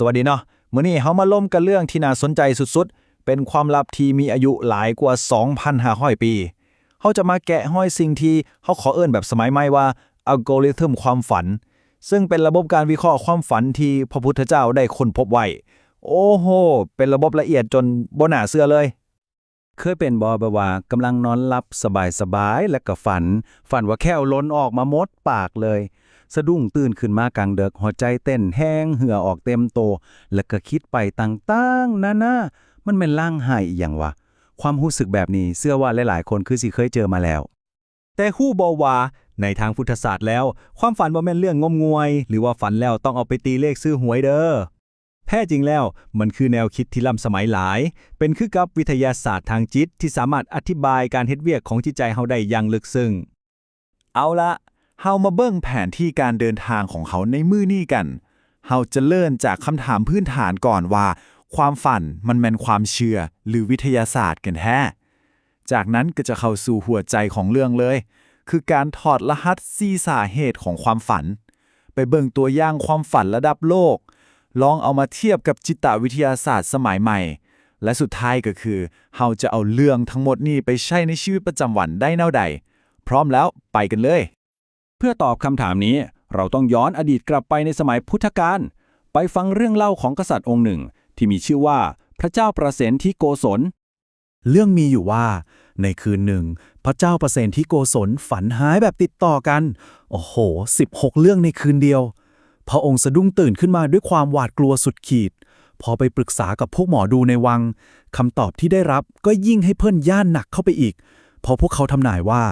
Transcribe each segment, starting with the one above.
สวัสดีเนาะมื้อนี้เฮามาล่มกันเรื่องที่น่าสนใจสุดๆ เป็นความลับที่มีอายุหลายกว่า 2,500 ปีเฮาจะมาแกะห้อยสิ่งที่เฮาขอเอิ้นแบบสมัยใหม่ว่าอัลกอริทึมความฝัน ซึ่งเป็นระบบการวิเคราะห์ความฝันที่พระพุทธเจ้าได้ค้นพบไว้ โอ้โห เป็นระบบละเอียดจนบ่น่าเชื่อเลย เคยเป็นบอแบบว่ากำลังนอนหลับสบายๆ แล้วก็ฝัน ฝันว่าแค่วล้นออกมาหมดปากเลย สะดุ้งตื่นขึ้นมากลางเดึกหัวใจเต้นแห้งเหือออกเต็มโต แล้วก็คิดไปต่างๆนานามันเป็นล่างหายอหย่างวะ ความรู้สึกแบบนี้เชื่อว่าหลายๆ คนคือสิเคยเจอมาแล้ว แต่ฮู้บอว่าในทางพุทธศาสตร์แล้ว ความฝันบ่แม่นเรื่องงมงวย หรือว่าฝันแล้วต้องเอาไปตีเลขซื้อหวยเด้อแท้จริงแล้วมันคือแนวคิดที่ล้ำสมัยหลาย เป็นคือกับวิทยาศาสตร์ทางจิตที่สามารถอธิบายการเฮ็ดเวียกของจิตใจเฮาได้อย่างลึกซึ้งเอาละ เฮามาเบิ่งแผนที่การเดินทางของเขาในมือนี้กัน เฮาจะเริ่มจากคำถามพื้นฐานก่อนว่า ความฝันมันแม่นความเชื่อหรือวิทยาศาสตร์กันแท้จากนั้นก็จะเข้าสู่หัวใจของเรื่องเลย คือการถอดรหัสซีสาเหตุของความฝัน ไปเบิ่งตัวอย่างความฝันระดับโลก ลองเอามาเทียบกับจิตวิทยาศาสตร์สมัยใหม่ และสุดท้ายก็คือเฮาจะเอาเรื่องทั้งหมดนี้ไปใช้ในชีวิตประจำวันได้แนวใด พร้อมแล้วไปกันเลย เพื่อตอบคำถามนี้ เราต้องย้อนอดีตกลับไปในสมัยพุทธกาลไปฟังเรื่องเล่าของกษัตริย์องค์หนึ่ง ที่มีชื่อว่าพระเจ้าประเสนที่โกศล เรื่องมีอยู่ว่า ในคืนหนึ่ง พระเจ้าประเสนที่โกศลฝันหายแบบติดต่อกัน โอ้โห 16 เรื่องในคืนเดียว พระองค์สะดุ้งตื่นขึ้นมาด้วยความหวาดกลัวสุดขีด พอไปปรึกษากับพวกหมอดูในวังคำตอบที่ได้รับก็ยิ่งให้เพิ่นย่านหนักเข้าไปอีก เพราะพวกเขาทำนายว่า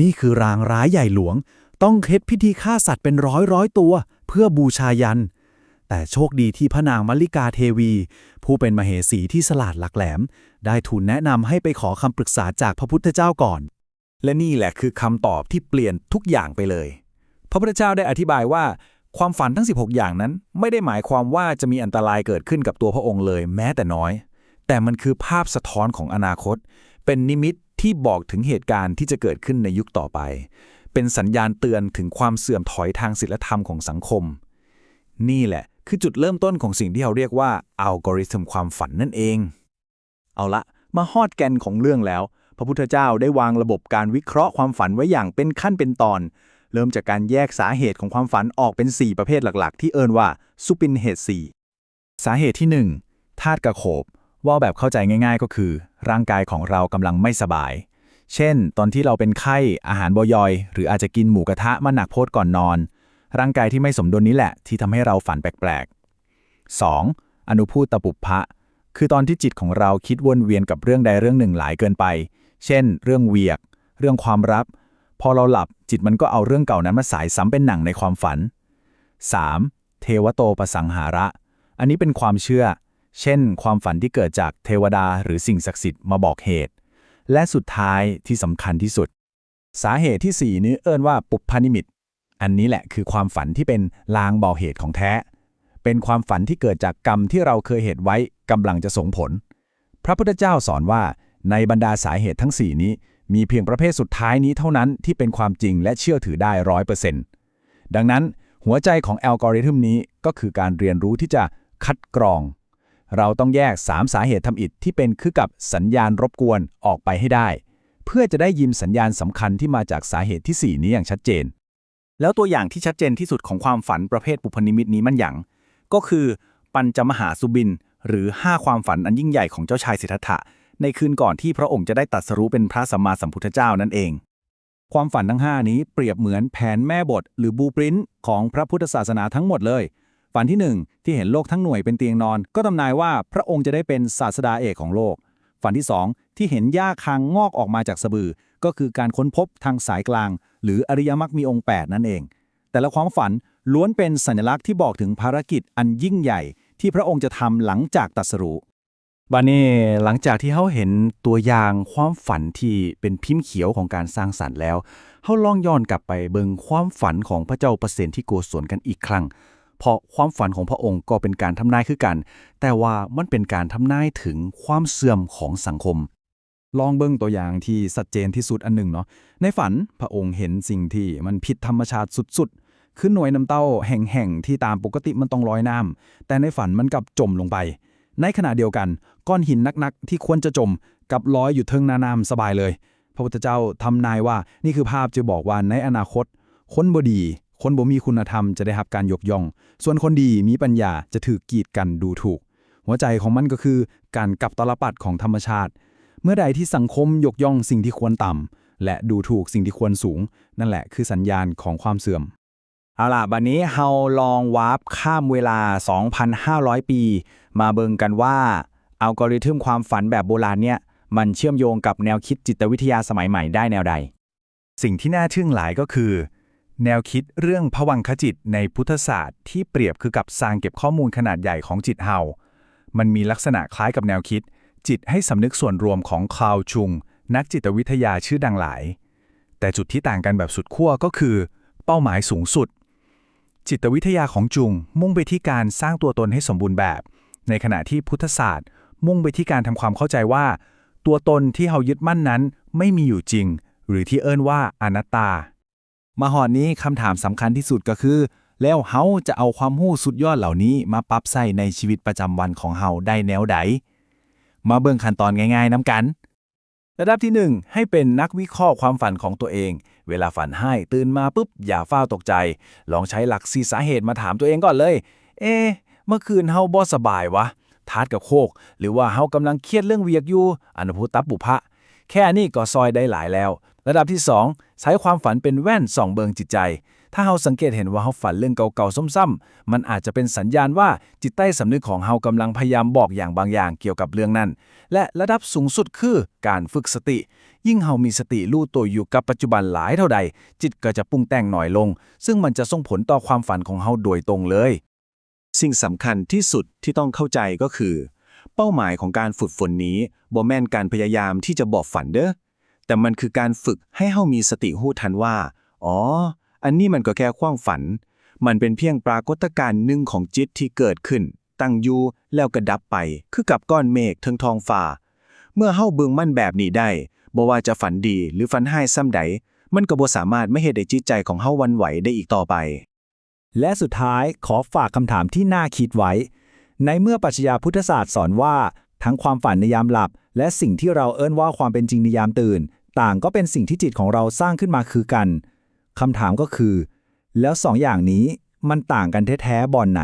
นี่คือรางร้ายใหญ่หลวง ต้องเฮ็ดพิธีฆ่าสัตว์เป็นร้อยร้อยตัว เพื่อบูชายัน แต่โชคดีที่พระนางมัลลิกาเทวี ผู้เป็นมเหสีที่สลาดหลักแหลม ได้ทูลแนะนำให้ไปขอคำปรึกษาจากพระพุทธเจ้าก่อน และนี่แหละคือคำตอบที่เปลี่ยนทุกอย่างไปเลย พระพุทธเจ้าได้อธิบายว่า ความฝันทั้ง 16 อย่างนั้น ไม่ได้หมายความว่าจะมีอันตรายเกิดขึ้นกับตัวพระองค์เลย แม้แต่น้อย แต่มันคือภาพสะท้อนของอนาคต เป็นนิมิตที่บอกถึงเหตุการณ์ที่จะเกิดขึ้นในยุคต่อไป เป็นสัญญาณเตือนถึงความเสื่อมถอยทางศีลธรรมของสังคม นี่แหละ คือจุดเริ่มต้นของสิ่งที่เราเรียกว่าอัลกอริทึมความฝันนั่นเอง เอาละ มาฮอดแกนของเรื่องแล้ว พระพุทธเจ้าได้วางระบบการวิเคราะห์ความฝันไว้อย่างเป็นขั้นเป็นตอน เริ่มจากการแยกสาเหตุของความฝันออกเป็น 4 ประเภทหลักๆ ที่เอิ้นว่าสุปินเหตุ 4 สาเหตุที่ 1ธาตุกระโขบว่าแบบเข้าใจง่าย ๆ ก็คือ ร่างกายของเรากำลังไม่สบาย เช่น ตอนที่เราเป็นไข้อาหารบอยอย หรืออาจจะกินหมูกระทะมาหนักโพดก่อนนอน ร่างกายที่ไม่สมดุลนี้แหละที่ทำให้เราฝันแปลกๆ 2. อนุพูตตปุพพะ คือตอนที่จิตของเราคิดวนเวียนกับเรื่องใดเรื่องหนึ่งหลายเกินไป เช่น เรื่องเวียก เรื่องความรักพอเราหลับจิตมันก็เอาเรื่องเก่านั้นมาสายซ้ำเป็นหนังในความฝัน 3. เทวโตประสังหาระ อันนี้เป็นความเชื่อ เช่น ความฝันที่เกิดจากเทวดาหรือสิ่งศักดิ์สิทธิ์มาบอกเหตุ และสุดท้ายที่สำคัญที่สุด สาเหตุที่ 4 นี้เอิ้นว่าปุพพนิมิต อันนี้แหละคือความฝันที่เป็นลางบอกเหตุของแท้ เป็นความฝันที่เกิดจากกรรมที่เราเคยเหตุไว้กำลังจะส่งผล พระพุทธเจ้าสอนว่าในบรรดาสาเหตุทั้ง 4 นี้ มีเพียงประเภทสุดท้ายนี้เท่านั้นที่เป็นความจริงและเชื่อถือได้ร้อยเปอร์เซ็นต์ดังนั้นหัวใจของอัลกอริทึมนี้ก็คือการเรียนรู้ที่จะคัดกรอง เราต้องแยก 3 สาเหตุทำอิฐที่เป็นคือกับสัญญาณรบกวนออกไปให้ได้ เพื่อจะได้ยิมสัญญาณสำคัญที่มาจากสาเหตุที่ 4 นี้อย่างชัดเจน แล้วตัวอย่างที่ชัดเจนที่สุดของความฝันประเภทปุพนิมิตนี้มันอย่าง ก็คือ ปัญจมหาสุบิน หรือ 5 ความฝันอันยิ่งใหญ่ของเจ้าชายสิทธัตถะในคืนก่อนที่พระองค์จะได้ตรัสรู้เป็นพระสัมมาสัมพุทธเจ้านั่นเอง ความฝันทั้ง 5 นี้เปรียบเหมือนแผนแม่บท หรือบูปรินท์ของพระพุทธศาสนาทั้งหมดเลย ฝันที่ 1 ที่เห็นโลกทั้งหน่วยเป็นเตียงนอน ก็ทำนายว่าพระองค์จะได้เป็นศาสดาเอกของโลก ฝันที่ 2 ที่เห็นหญ้าคางงอกออกมาจากสะบือ ก็คือการค้นพบทางสายกลาง หรืออริยมรรคมีองค์ 8 นั่นเอง แต่ละความฝันล้วนเป็นสัญลักษณ์ที่บอกถึงภารกิจอันยิ่งใหญ่ ที่พระองค์จะทำหลังจากตัสรู้บานี้หลังจากที่เขาเห็นตัวอย่างความฝันที่เป็นพิมพ์เขียวของการสร้างสรรค์แล้วเขาลองย้อนกลับไปเบิงความฝันของพระเจ้าประเสนที่โกศลกันอีกครั้ง เพราะความฝันของพระองค์ก็เป็นการทำนายคือกัน แต่ว่ามันเป็นการทำนายถึงความเสื่อมของสังคม ลองเบิ่งตัวอย่างที่ชัดเจนที่สุดอันหนึ่งเนาะในฝันพระองค์เห็นสิ่งที่มันผิดธรรมชาติสุดๆ คือหน่วยน้ำเต้าแห่งๆที่ตามปกติมันต้องลอยน้ำแต่ในฝันมันกลับจมลงไป ในขณะเดียวกันก้อนหินนักๆ ที่ควรจะจมกับลอยอยู่เทิงนาน้ำสบายเลย พระพุทธเจ้าทำนายว่านี่คือภาพจะบอกว่าในอนาคต คนบดี คนบ่มีคุณธรรมจะได้รับการยกย่อง ส่วนคนดีมีปัญญาจะถือกีดกันดูถูก หัวใจของมันก็คือการกลับตลปัดของธรรมชาติ เมื่อใดที่สังคมยกย่องสิ่งที่ควรต่ำและดูถูกสิ่งที่ควรสูง นั่นแหละคือสัญญาณของความเสื่อม เอาล่ะบัดนนี้เฮาลองวาร์ปข้ามเวลา 2,500 ปี มาเบิงกันว่าอัลกอริทึมความฝันแบบโบราณเนี่ยมันเชื่อมโยงกับแนวคิดจิตวิทยาสมัยใหม่ได้แนวใด สิ่งที่น่าทึ่งหลายก็คือ แนวคิดเรื่องผวังคจิตในพุทธศาสตร์ที่เปรียบคือกับสร้างเก็บข้อมูลขนาดใหญ่ของจิตเฮา มันมีลักษณะคล้ายกับแนวคิด จิตให้สำนึกส่วนรวมของคลาวชุง นักจิตวิทยาชื่อดังหลาย แต่จุดที่ต่างกันแบบสุดขั้วก็คือ เป้าหมายสูงสุด จิตวิทยาของจุง มุ่งไปที่การสร้างตัวตนให้สมบูรณ์แบบ ในขณะที่พุทธศาสตร์ มุ่งไปที่การทำความเข้าใจว่า ตัวตนที่เฮายึดมั่นนั้นไม่มีอยู่จริง หรือที่เอิ้นว่าอนัตตา มาหอดนี้คำถามสำคัญที่สุดก็คือ แล้วเฮาจะเอาความรู้สุดยอดเหล่านี้มาปรับใส่ในชีวิตประจำวันของเฮาได้แนวใด มาเบิ่งขั้นตอนง่ายๆน้ำกัน ระดับที่ 1 ให้เป็นนักวิเคราะห์ความฝันของตัวเอง เวลาฝันให้ตื่นมาปุ๊บ อย่าฟ้าตกใจ ลองใช้หลักสีสาเหตุมาถามตัวเองก่อนเลย เอ๊ะเมื่อคืนเฮาบ่สบายวะทาดกับโคก หรือว่าเฮากำลังเครียดเรื่องเวียกอยู่อนุพุตับบุพะแค่นี้ก็ซอยได้หลายแล้ว ระดับที่ 2 ใช้ความฝันเป็นแว่นส่องเบิงจิตใจ ถ้าเฮาสังเกตเห็นว่าเฮาฝันเรื่องเก่าๆซ้ำๆมันอาจจะเป็นสัญญาณว่าจิตใต้สำนึกของเฮากำลังพยายามบอกอย่างบางอย่างเกี่ยวกับเรื่องนั้น และระดับสูงสุดคือการฝึกสติ ยิ่งเฮามีสติรู้ตัวอยู่กับปัจจุบันหลายเท่าใด จิตก็จะปรุงแต่งหน่อยลง ซึ่งมันจะส่งผลต่อความฝันของเฮาโดยตรงเลย สิ่งสำคัญที่สุดที่ต้องเข้าใจก็คือ เป้าหมายของการฝึกฝนนี้บ่แม่นการพยายามที่จะบอกฝันเด้อ แต่มันคือการฝึกให้เฮามีสติหู้ทันว่า อ๋อ อันนี้มันก็แค่ความฝัน มันเป็นเพียงปรากฏการณ์หนึ่งของจิตที่เกิดขึ้น ตั้งอยู่แล้วก็ดับไป คือกับก้อนเมฆเทิงทองฟ้า เมื่อเฮาเบิงมั่นแบบนี้ได้บ่ว่าจะฝันดีหรือฝันให้ซ้ำใด มันก็บ่สามารถไม่เฮ็ดให้จิตใจของเฮาวันไหวได้อีกต่อไป และสุดท้ายขอฝากคำถามที่น่าคิดไว้ ในเมื่อปรัชญาพุทธศาสตร์สอนว่า ทั้งความฝันในยามหลับ และสิ่งที่เราเอิ้นว่าความเป็นจริงในยามตื่น ต่างก็เป็นสิ่งที่จิตของเราสร้างขึ้นมาคือกันคำถามก็คือ แล้วสองอย่างนี้มันต่างกันแท้ๆบอนไหน